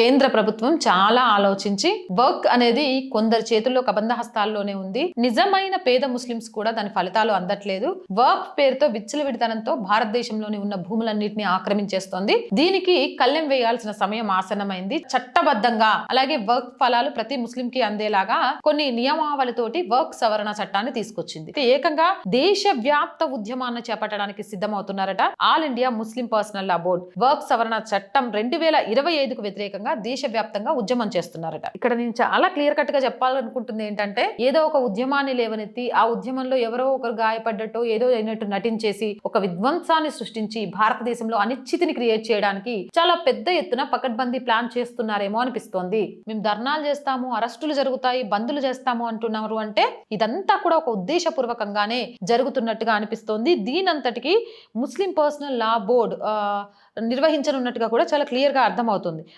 కేంద్ర ప్రభుత్వం చాలా ఆలోచించి వర్క్ అనేది కొందరి చేతుల్లో కబంధ హస్తాల్లోనే ఉంది. నిజమైన పేద ముస్లింస్ కూడా దాని ఫలితాలు అందట్లేదు. వర్క్ పేరుతో విచ్చలవిడితనంతో భారతదేశంలోని ఉన్న భూములన్నింటినీ ఆక్రమించేస్తోంది. దీనికి కళ్ళెం వేయాల్సిన సమయం ఆసనమైంది చట్టబద్ధంగా అలాగే వర్క్ ఫలాలు ప్రతి ముస్లిం కి అందేలాగా కొన్ని నియమావళితోటి వర్క్ సవరణ చట్టాన్ని తీసుకొచ్చింది. ఏకంగా దేశ వ్యాప్త ఉద్యమాన్ని చేపట్టడానికి సిద్ధమవుతున్నారట all India Muslim personal law board. Work సవరణ చట్టం రెండు వేల ఇరవై ఐదుకు వ్యతిరేకంగా దేశవ్యాప్తంగా ఉద్యమం చేస్తున్నారట. ఇక్కడ నేను చాలా క్లియర్ కట్గా చెప్పాలనుకుంటుంది ఏంటంటే ఏదో ఒక ఉద్యమాన్ని లేవనెత్తి ఆ ఉద్యమంలో ఎవరో ఒకరు గాయపడ్డట్టు ఏదో అయినట్టు నటించేసి ఒక విధ్వంసాన్ని సృష్టించి భారతదేశంలో అనిశ్చితిని క్రియేట్ చేయడానికి చాలా పెద్ద ఎత్తున పకడ్బందీ ప్లాన్ చేస్తున్నారేమో అనిపిస్తోంది. మేము ధర్నాలు చేస్తాము అరెస్టులు జరుగుతాయి బందులు చేస్తాము అంటున్నారు అంటే ఇదంతా కూడా ఒక ఉద్దేశపూర్వకంగానే జరుగుతున్నట్టుగా అనిపిస్తోంది. దీనంతటికి ముస్లిం పర్సనల్ లా బోర్డ్ నిర్వహించనున్నట్టుగా కూడా చాలా క్లియర్గా అర్థమవుతుంది.